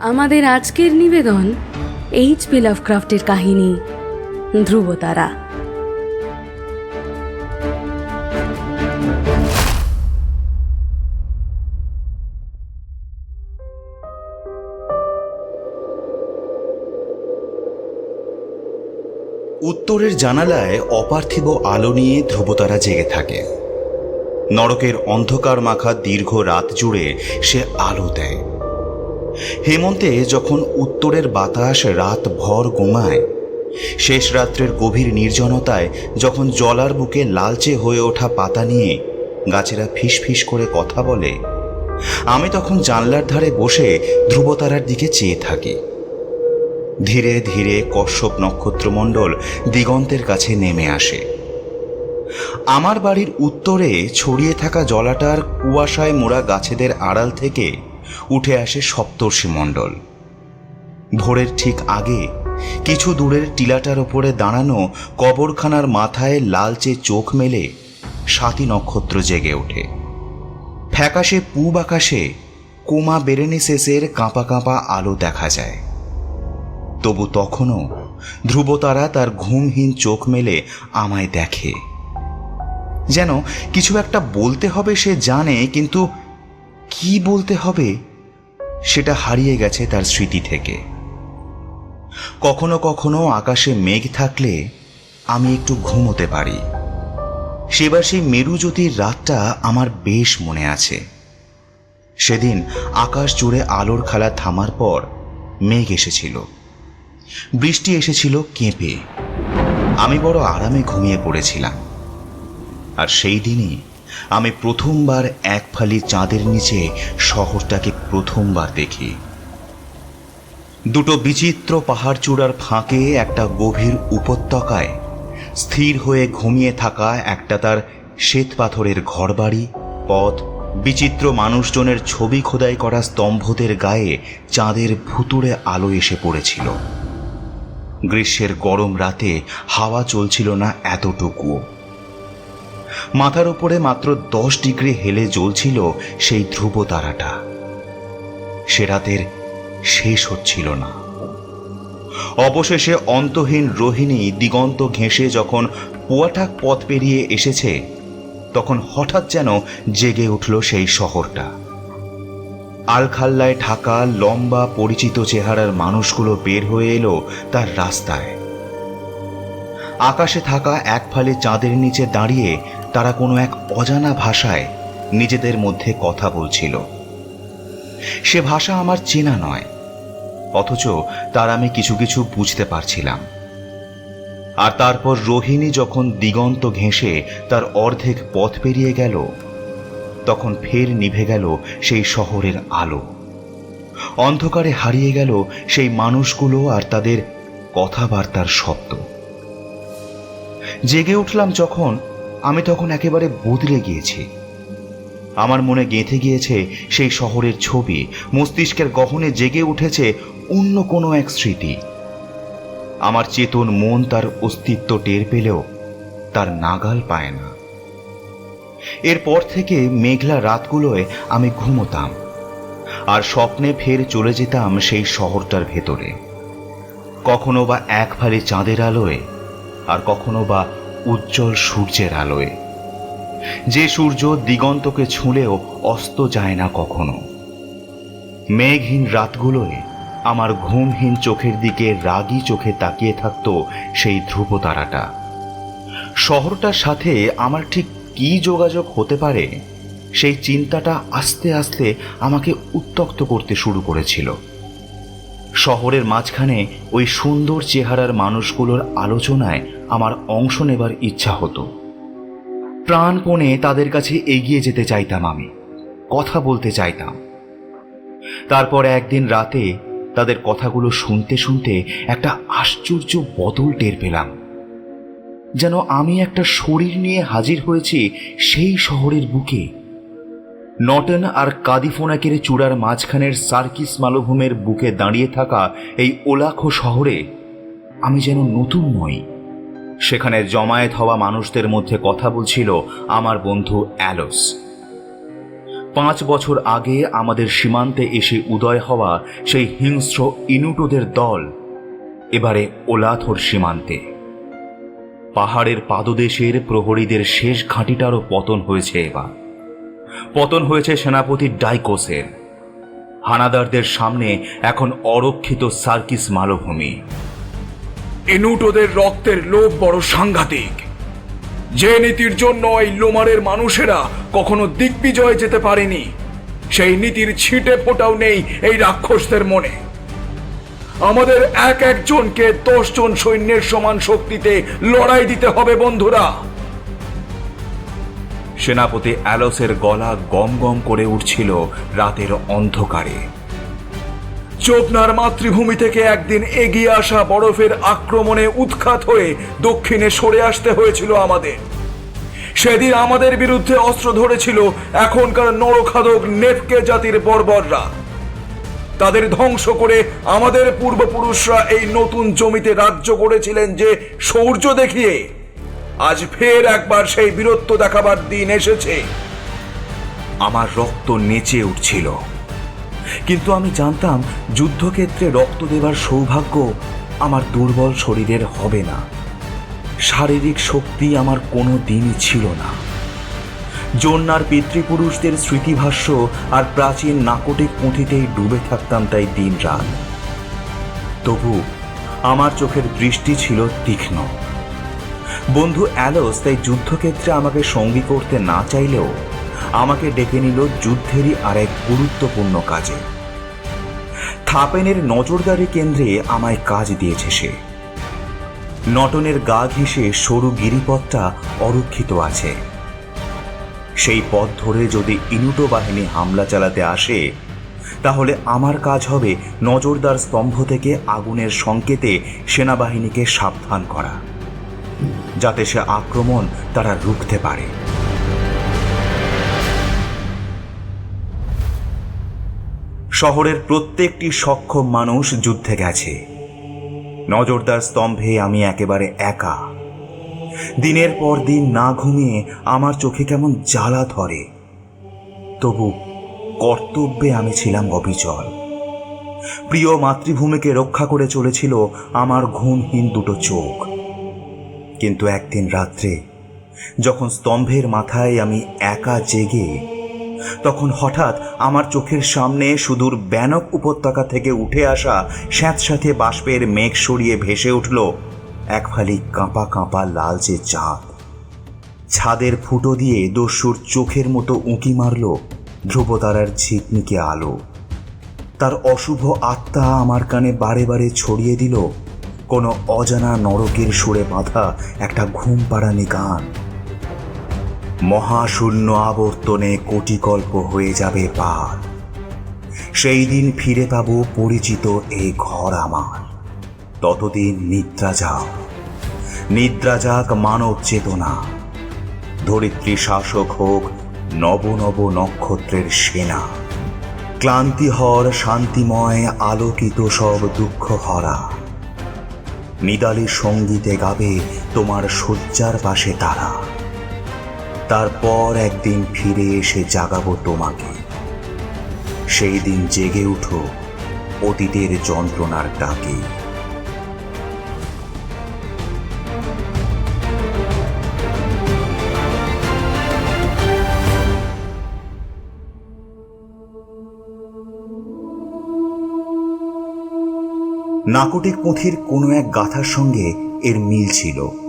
আমাদের আজকের নিবেদন এইচ পি লাভক্রাফটের কাহিনী, ধ্রুবতারা। উত্তরের জানালায় অপার্থিব আলো নিয়ে ধ্রুবতারা জেগে থাকে। নরকের অন্ধকার মাখা দীর্ঘ রাত জুড়ে সে আলো দেয়। হেমন্তে যখন উত্তরের বাতাস রাত ভর গোমায় শেষ রাত্রের গভীর নির্জনতায় যখন জলার বুকে লালচে হয়ে ওঠা পাতা নিয়ে গাছেরা ফিস ফিস করে কথা বলে, আমি তখন জানলার ধারে বসে ধ্রুবতারার দিকে চেয়ে থাকি। ধীরে ধীরে কশ্যপ নক্ষত্রমণ্ডল দিগন্তের কাছে নেমে আসে। আমার বাড়ির উত্তরে ছড়িয়ে থাকা জলাটার কুয়াশায় মোড়া গাছেদের আড়াল থেকে উঠে আসে সপ্তর্ষি মণ্ডল। ভোরের ঠিক আগে কিছু দূরের টিলাটার ওপরে দাঁড়ানো কবরখানার মাথায় লালচে চোখ মেলে সাতী নক্ষত্র জেগে ওঠে। ফ্যাকাশে পূব আকাশে কোমা বেরেনিসেসের কাঁপা কাঁপা আলো দেখা যায়। তবু তখনও ধ্রুবতারা তার ঘুমহীন চোখ মেলে আমায় দেখে। যেন কিছু একটা বলতে হবে সে জানে, কিন্তু কি বলতে হবে সেটা হারিয়ে গেছে তার স্মৃতি থেকে। কখনো কখনো আকাশে মেঘ থাকলে আমি একটু ঘুমোতে পারি। সেবার সেই মেরুজ্যোতির রাতটা আমার বেশ মনে আছে। সেদিন আকাশ জুড়ে আলোর খেলা থামার পর মেঘ এসেছিল। বৃষ্টি এসেছিল কেঁপে। আমি বড় আরামে ঘুমিয়ে পড়েছিলাম। আর সেই দিনই আমি প্রথমবার এক ফালি চাঁদের নিচে শহরটাকে প্রথমবার দেখি। দুটো বিচিত্র পাহাড় চূড়ার ফাঁকে একটা গভীর উপত্যকায় স্থির হয়ে ঘুমিয়ে থাকা একটা তার শ্বেত পাথরের ঘরবাড়ি, পথ, বিচিত্র মানুষজনের ছবি খোদাই করা স্তম্ভদের গায়ে চাঁদের ভুতুড়ে আলো এসে পড়েছিল। গ্রীষ্মের গরম রাতে হাওয়া চলছিল না এতটুকুও। মাথার উপরে মাত্র দশ ডিগ্রি হেলে জ্বলছিল সেই ধ্রুব তারাটা। সে রাতের শেষ হচ্ছিল না। অবশেষে অন্তহীন রোহিণী দিগন্ত ঘেঁষে যখন পোয়াটাক পথ পেরিয়ে এসেছে, তখন হঠাৎ যেন জেগে উঠল সেই শহরটা। আলখাল্লায় ঢাকা লম্বা পরিচিত চেহারার মানুষগুলো বের হয়ে এলো তার রাস্তায়। আকাশে থাকা এক ফালে চাঁদের নিচে দাঁড়িয়ে তারা কোনো এক অজানা ভাষায় নিজেদের মধ্যে কথা বলছিল। সে ভাষা আমার চেনা নয়, অথচ তার আমি কিছু কিছু বুঝতে পারছিলাম। আর তারপর রোহিণী যখন দিগন্ত ঘেঁষে তার অর্ধেক পথ পেরিয়ে গেল, তখন ফের নিভে গেল সেই শহরের আলো। অন্ধকারে হারিয়ে গেল সেই মানুষগুলো আর তাদের কথাবার্তার শব্দ। জেগে উঠলাম যখন আমি তখন একেবারে বদলে গিয়েছি। আমার মনে গেঁথে গিয়েছে সেই শহরের ছবি, মস্তিষ্কের গহনে জেগে উঠেছে অন্য কোনো এক স্মৃতি। আমার চেতন মন তার অস্তিত্ব টের পেলেও তার নাগাল পায় না। এরপর থেকে মেঘলা রাতগুলোয় আমি ঘুমোতাম আর স্বপ্নে ফের চলে যেতাম সেই শহরটার ভেতরে। কখনো বা এক ফালি চাঁদের আলোয় আর কখনো বা উজ্জ্বল সূর্যের আলোয়। যে সূর্য দিগন্তকে ছুঁলেও অস্ত যায় না কখনো। মেঘহীন রাতগুলোয় আমার ঘুমহীন চোখের দিকে রাগী চোখে তাকিয়ে থাকতো সেই ধ্রুব তারাটা শহরটার সাথে আমার ঠিক কী যোগাযোগ হতে পারে, সেই চিন্তাটা আস্তে আস্তে আমাকে উত্তক্ত করতে শুরু করেছিল। শহরের মাঝখানে ওই সুন্দর চেহারার মানুষগুলোর আলোচনায় আমার অংশ নেবার ইচ্ছা হতো। প্রাণপণে তাদের কাছে এগিয়ে যেতে চাইতাম আমি, কথা বলতে চাইতাম। তারপর একদিন রাতে তাদের কথাগুলো শুনতে শুনতে একটা আশ্চর্য বদল টের পেলাম। যেন আমি একটা শরীর নিয়ে হাজির হয়েছি সেই শহরের বুকে। নটন আর কাদিফোনাকের চূড়ার মাঝখানের সার্কিস মালভূমের বুকে দাঁড়িয়ে থাকা এই ওলাখো শহরে আমি যেন নতুন নই। সেখানে জমায়েত হওয়া মানুষদের মধ্যে কথা বলছিল আমার বন্ধু অ্যালোস। পাঁচ বছর আগে আমাদের সীমান্তে এসে উদয় হওয়া সেই হিংস্র ইনুটোদের দল এবারে ওলাথর সীমান্তে। পাহাড়ের পাদদেশের প্রহরীদের শেষ ঘাঁটিটারও পতন হয়েছে এবার। পতন হয়েছে সেনাপতি ডাইকোসের। হানাদারদের সামনে এখন অরক্ষিত সার্কিস মালভূমি। এনুটোদের রক্তের লোভ বড় সাংঘাতিক। যে নীতির জন্য এই লোমারের মানুষেরা কখনো দিগ্বিজয় যেতে পারেনি, সেই নীতির ছিটে ফোটাও নেই এই রাক্ষসদের মনে। আমাদের এক একজনকে দশজন সৈন্যের সমান শক্তিতে লড়াই দিতে হবে, বন্ধুরা। সেনাপতি অ্যালোসের গলা গম গম করে উঠছিল রাতের অন্ধকারে। চোপনার মাতৃভূমি থেকে একদিন এগিয়ে আসা বরফের আক্রমণে উৎখাত হয়ে দক্ষিণে সরে আসতে হয়েছিল আমাদের। সেদিন আমাদের বিরুদ্ধে অস্ত্র ধরেছিল এখনকার নরখাদক নেফকে জাতির বর্বররা। তাদের ধ্বংস করে আমাদের পূর্বপুরুষরা এই নতুন জমিতে রাজ্য গড়েছিলেন যে সৌর্য দেখিয়ে। আজ ফের একবার সেই বীরত্ব দেখাবার দিন এসেছে। আমার রক্ত নেচে উঠছিল। কিন্তু আমি জানতাম যুদ্ধক্ষেত্রে রক্ত দেবার সৌভাগ্য আমার দুর্বল শরীরের হবে না। শারীরিক শক্তি আমার কোনো দিনই ছিল না। জন্যার পিতৃপুরুষদের স্মৃতিভাষ্য আর প্রাচীন নাকটিক পুঁথিতেই ডুবে থাকতাম তাই দিন রাত। তবু আমার চোখের দৃষ্টি ছিল তীক্ষ্ণ। বন্ধু অ্যালোস তাই যুদ্ধক্ষেত্রে আমাকে সঙ্গী করতে না চাইলেও আমাকে ডেকে নিল যুদ্ধেরই আর এক গুরুত্বপূর্ণ কাজে। থাপেনের নজরদারি কেন্দ্রে আমায় কাজ দিয়েছে সে। নটনের গা ঘেঁষে সরু গিরিপথটা অরক্ষিত আছে। সেই পথ ধরে যদি ইনুটো বাহিনী হামলা চালাতে আসে, তাহলে আমার কাজ হবে নজরদার স্তম্ভ থেকে আগুনের সংকেতে সেনাবাহিনীকে সাবধান করা, যাতে সে আক্রমণ তারা রুখতে পারে। শহরের প্রত্যেকটি সক্ষম মানুষ যুদ্ধে গেছে। নজরদার স্তম্ভে আমি একেবারে একা। দিনের পর দিন না ঘুমিয়ে আমার চোখে কেমন জ্বালা ধরে। তবু কর্তব্যে আমি ছিলাম অবিচল। প্রিয় মাতৃভূমিকে রক্ষা করে চলেছিল আমার ঘুমহীন দুটো চোখ। কিন্তু একদিন রাত্রে, যখন স্তম্ভের মাথায় আমি একা জেগে তখন হঠাৎ আমার চোখের সামনে সুদূর ব্যানক উপত্যকা থেকে উঠে আসা স্যাঁতস্যাঁতে বাষ্পের মেঘ সরিয়ে ভেসে উঠল। এক ফালি কাঁপা কাঁপা লালচে চাঁদ। ছাদের ফুটো দিয়ে দস্যুর চোখের মতো উঁকি মারল ধ্রুবতারার ঝিকমিকে আলো। তার অশুভ আত্মা আমার কানে বারে বারে ছড়িয়ে দিল। কোনো অজানা নরকের সুরে বাঁধা একটা ঘুম পাড়ানি গান। মহাশূন্য আবর্তনে কোটিকল্প হয়ে যাবে পার সেই দিন ফিরে পাবো পরিচিত এই ঘর আমার। ততদিন নিদ্রা যাও। নিদ্রা যাক মানব চেতনা। ধরিত্রী শাসক হোক নব নব নক্ষত্রের সেনা। ক্লান্তিহর শান্তিময় আলোকিত সব দুঃখ হরা নিদালি সঙ্গীতে গাবে তোমার শয্যার পাশে তারা। তারপর একদিন ফিরে এসে জাগাবো তোমাকে। সেই দিন জেগে উঠো অতীতের যন্ত্রণার ডাকে। নাকটিক পুঁথির কোনো এক গাথার সঙ্গে এর মিল ছিল।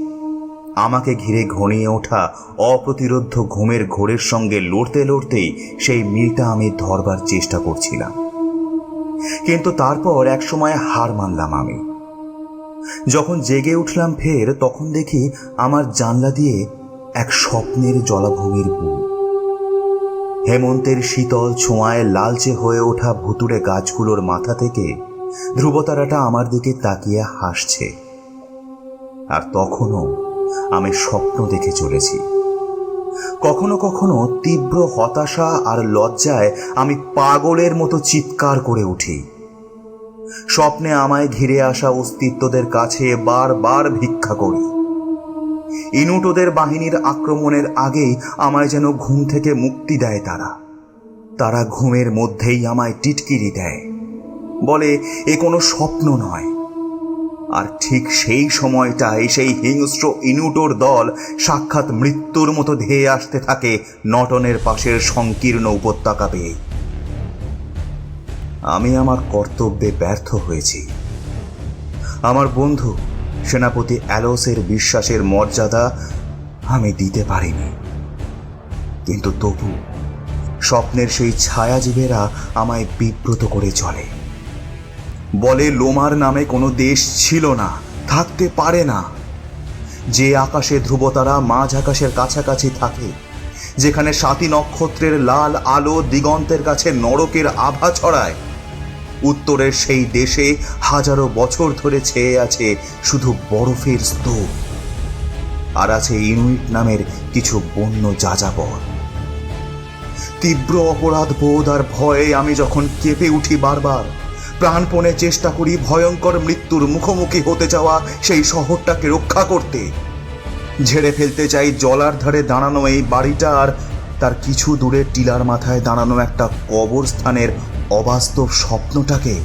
আমাকে ঘিরে ঘনিয়ে ওঠা অপ্রতিরোধ্য ঘুমের ঘোরের সঙ্গে লড়তে লড়তেই সেই মিলটা আমি ধরবার চেষ্টা করছিলাম। কিন্তু তারপর একসময় হার মানলাম আমি। যখন জেগে উঠলাম ফের, তখন দেখি আমার জানলা দিয়ে এক স্বপ্নের জলাভূমির বুক হেমন্তের শীতল ছোঁয়ায় লালচে হয়ে ওঠা ভুতুড়ে গাছগুলোর মাথা থেকে ধ্রুবতারাটা আমার দিকে তাকিয়ে হাসছে। আর তখনও আমি স্বপ্ন দেখে চলেছি। কখনো কখনো তীব্র হতাশা আর লজ্জায় আমি পাগলের মতো চিৎকার করে উঠি। স্বপ্নে আমায় ঘিরে আসা অস্তিত্বদের কাছে বারবার ভিক্ষা করি। ইনুটোদের বাহিনীর আক্রমণের আগেই আমায় যেন ঘুম থেকে মুক্তি দেয় তারা। তারা ঘুমের মধ্যেই আমায় টিটকিরি দেয়। বলে, এ কোনো স্বপ্ন নয়। আর ঠিক সেই সময়টায় সেই হিংস্র ইনুটোর দল সাক্ষাৎ মৃত্যুর মতো ধেয়ে আসতে থাকে নটনের পাশের সংকীর্ণ উপত্যকা পেয়ে। আমি আমার কর্তব্যে ব্যর্থ হয়েছি। আমার বন্ধু, সেনাপতি অ্যালোসের বিশ্বাসের মর্যাদা আমি দিতে পারিনি। কিন্তু তবু স্বপ্নের সেই ছায়াজীবেরা আমায় বিব্রত করে চলে। বলে লোমার নামে কোনো দেশ ছিল না, থাকতে পারে না। যে আকাশে ধ্রুবতারা মাঝ আকাশের কাছাকাছি থাকে, যেখানে সাতী নক্ষত্রের লাল আলো দিগন্তের কাছে নরকের আভা ছড়ায়, উত্তরের সেই দেশে হাজারো বছর ধরে ছেয়ে আছে শুধু বরফের স্তূপ, আর আছে ইনুইট নামের কিছু বন্য যাযাবর। তীব্র অপরাধ বোধ আর ভয়ে আমি যখন কেঁপে উঠি বারবার প্রাণপণে চেষ্টা করি ভয়ঙ্কর মৃত্যুর মুখোমুখি হতে যাওয়া সেই শহরটাকে রক্ষা করতে। ঝেড়ে ফেলতে চাই জলার ধারে দাঁড়ানো এই বাড়িটা আর তার কিছু দূরে টিলার মাথায় দাঁড়ানো একটা কবরস্থানের অবাস্তব স্বপ্নটাকে।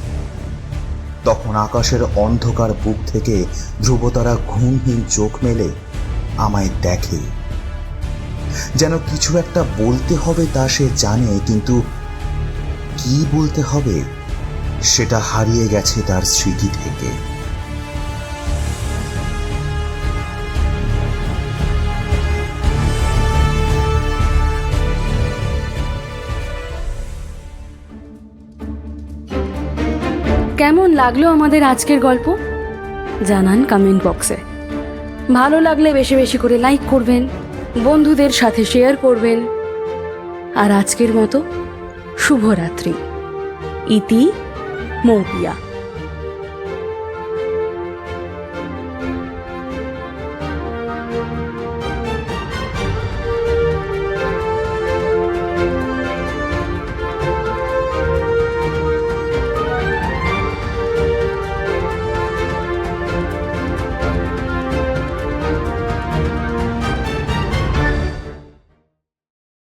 তখন আকাশের অন্ধকার বুক থেকে ধ্রুবতারা ঘুমহীন চোখ মেলে আমায় দেখে। যেন কিছু একটা বলতে হবে তা সে জানে, কিন্তু কি বলতে হবে? সেটা হারিয়ে গেছে তার স্মৃতি থেকে। কেমন লাগল আমাদের আজকের গল্প? জানান কমেন্ট বক্সে ভালো লাগলে বেশি বেশি করে লাইক করবেন, বন্ধুদের সাথে শেয়ার করবেন। আর আজকের মতো শুভরাত্রি। ইতি মৌপিয়া।